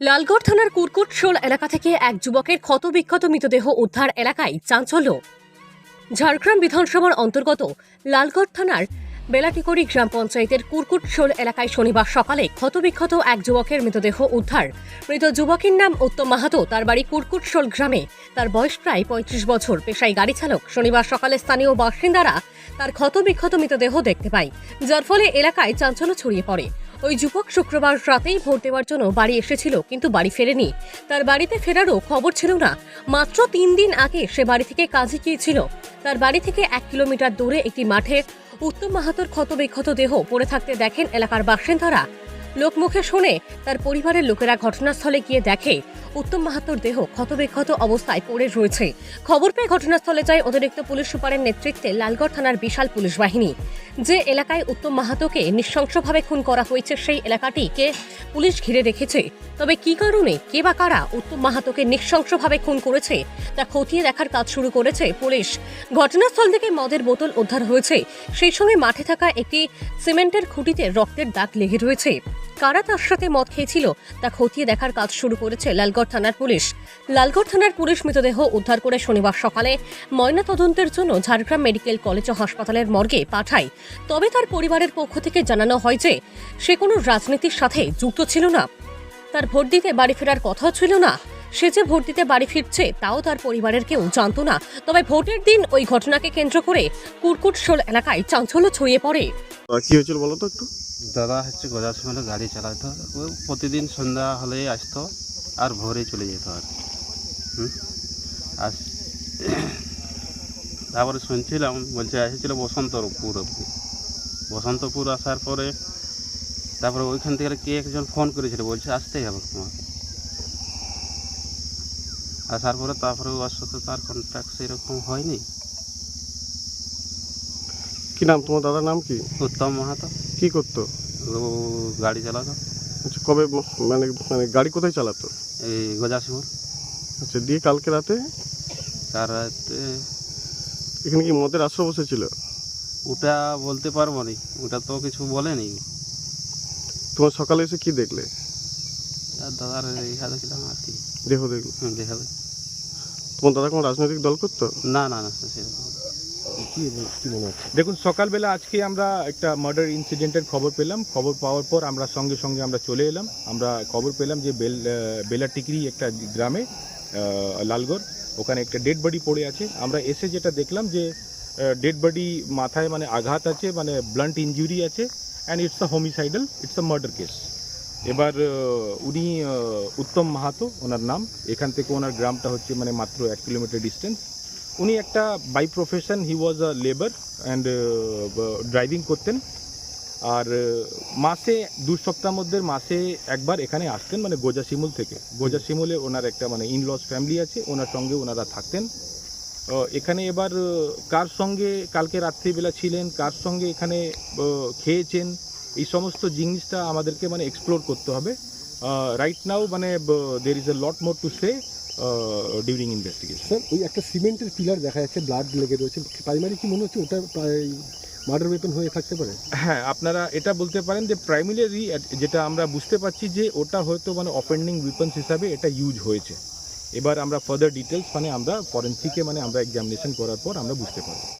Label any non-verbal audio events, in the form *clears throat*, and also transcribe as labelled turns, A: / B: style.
A: লালগড় থানার কুরকুটশোল এলাকা থেকে এক যুবকের ক্ষতবিক্ষত মৃতদেহ উদ্ধার এলাকায় চাঞ্চল্য। ঝাড়গ্রাম বিধানসভার অন্তর্গত লালগড় থানার বেলাটিকড়ি গ্রাম পঞ্চায়েতের কুরকুটশোল এলাকায় শনিবার সকালে ক্ষতবিক্ষত এক যুবকের মৃতদেহ উদ্ধার। মৃত যুবকের নাম উত্তম মাহাতো, তার বাড়ি কুরকুটশোল গ্রামে। তার বয়স প্রায় পঁয়ত্রিশ বছর। পেশায় গাড়ি চালক। শনিবার সকালে স্থানীয় বাসিন্দারা তার ক্ষতবিক্ষত মৃতদেহ দেখতে পায়, যার ফলে এলাকায় চাঞ্চল্য ছড়িয়ে পড়ে। ওই যুবক শুক্রবার রাতেই ভোট দেওয়ার জন্য বাড়ি এসেছিল, কিন্তু বাড়ি ফেরেনি। তার বাড়িতে ফেরারও খবর ছিল না। মাত্র তিন দিন আগে সে বাড়ি থেকে কাজে গিয়েছিল। তার বাড়ি থেকে এক কিলোমিটার দূরে একটি মাঠে উত্তম মাহাতোর ক্ষতবিক্ষত দেহ পড়ে থাকতে দেখেন এলাকার বাসিন্দারা। লোকমুখে শুনে তার পরিবারের লোকেরা ঘটনাস্থলে গিয়ে দেখে, উত্তম মাহাতোর দেহ ক্ষতবিক্ষত অবস্থায় পড়ে রয়েছে। খবর পেয়ে ঘটনাস্থলে যায় অতিরিক্ত পুলিশ সুপারের নেতৃত্বে লালগড় থানার বিশাল পুলিশ বাহিনী। যে এলাকায় উত্তম মাহাতোকে নৃশংসভাবে খুন করা হয়েছে, সেই এলাকাটিকে পুলিশ ঘিরে রেখেছে। তবে কি কারণে, কে বা কারা উত্তম মাহাতোকে নৃশংসভাবে খুন করেছে, তা খতিয়ে দেখার কাজ শুরু করেছে পুলিশ। ঘটনাস্থল থেকে মদের বোতল উদ্ধার হয়েছে। সেই সঙ্গে মাঠে থাকা একটি সিমেন্টের খুঁটিতে রক্তের দাগ লেগে রয়েছে। কারা তার সাথে মদ খেয়েছিল তা খতিয়ে দেখার কাজ শুরু করেছে লালগড় থানার পুলিশ। লালগড় থানার পুলিশ মৃতদেহ উদ্ধার করে শনিবার সকালে ময়নাতদন্তের জন্য ঝাড়গ্রাম মেডিকেল কলেজ ও হাসপাতালের মর্গে পাঠায়। তবে তার পরিবারের পক্ষ থেকে জানানো হয় যে, সে কোনো রাজনীতির সাথে যুক্ত ছিল না। তার ভোট দিতে বাড়ি ফেরার কথাও ছিল না। সে যে ভোট দিতে বাড়ি ফিরছে তাও তার পরিবারের কেউ জানতো না। তবে ভোটের দিন ওই ঘটনাকে কেন্দ্র করে কুরকুটশোল এলাকায় চাঞ্চল্য ছড়িয়ে পড়ে।
B: কি হয়েছিল বলো তো একটু?
C: দাদা হচ্ছে গোজার সময় গাড়ি চালাতো। ও প্রতিদিন সন্ধ্যা হলেই আসতো আর ভোরে চলে যেত আর। আর *clears throat* তারপরে শুনছিলাম বলছে এসেছিল বসন্তপুর অব্দি বসন্তপুর আসার পরে তারপরে ওইখান থেকে কে একজন ফোন করেছিল বলছে আসতেই হবে তোমার আসার পরে তারপরে ওর সাথে তার কন্ট্যাক্ট সেরকম হয়নি।
B: কি নাম? তোমার দাদার নাম কি?
C: উত্তম মাহাতো।
B: কি করতো?
C: ও গাড়ি চালাতো।
B: আচ্ছা কবে মানে মানে গাড়ি কোথায় চালাতো?
C: এই গোজাসিমুর
B: আচ্ছা দিয়ে কালকে রাতে?
C: তার রাতে
B: এখানে কি মদের আশ্রয় বসেছিল?
C: ওটা বলতে পারব না। ওটা তো কিছু বলেনি।
B: তোমার সকালে এসে কি দেখলে?
C: আর দাদার ইহা দেখলাম আর কি।
B: দেহ দেখলে
C: হুম,
B: তোমার দাদা কোনো রাজনৈতিক দল করতো?
C: না না না সেরকম।
B: মনে
D: দেখুন সকালবেলা আজকে আমরা একটা মার্ডার ইনসিডেন্টের খবর পেলাম। খবর পাওয়ার পর আমরা সঙ্গে সঙ্গে আমরা চলে এলাম। আমরা খবর পেলাম যে বেল বেলাটিকরি একটা গ্রামে লালগড় ওখানে একটা ডেড বডি পড়ে আছে। আমরা এসে যেটা দেখলাম যে ডেড বডি মাথায় মানে আঘাত আছে মানে ব্লান্ট ইনজুরি আছে and it's a homicidal it's a murder case এবার উনি উত্তম মাহাতো, ওনার নাম। এখান থেকে ওনার গ্রামটা হচ্ছে মানে মাত্র এক কিলোমিটার ডিস্টেন্স উনি একটা by profession he was a labour and driving করতেন। আর মাসে, দু সপ্তাহ মধ্যে মাসে একবার এখানে আসতেন মানে গোজা শিমুল থেকে। গোজা শিমুলে ওনার একটা মানে ইনলস ফ্যামিলি আছে, ওনার সঙ্গে ওনারা থাকতেন। এখানে এবার কার সঙ্গে কালকে রাত্রিবেলা ছিলেন, কার সঙ্গে এখানে খেয়েছেন এই সমস্ত জিনিসটা আমাদেরকে মানে এক্সপ্লোর করতে হবে। রাইট নাও মানে there is a lot more to say during investigation
E: sir ওই একটা সিমেন্টের পিলার দেখা যাচ্ছে ব্লাড লেগে রয়েছে। প্রাইমারি কি মনে হচ্ছে ওটা মার্ডার ওয়েপন হয়ে থাকতে পারে?
D: হ্যাঁ আপনারা এটা বলতে পারেন যে প্রাইমারি যেটা আমরা বুঝতে পারছি যে ওটা হয়তো মানে অফেন্ডিং উইপন্স হিসাবে এটা ইউজ হয়েছে। এবার আমরা ফার্দার ডিটেলস মানে আমরা ফরেন্সিকে মানে আমরা এক্সামিনেশন করার পর আমরা বুঝতে পারব।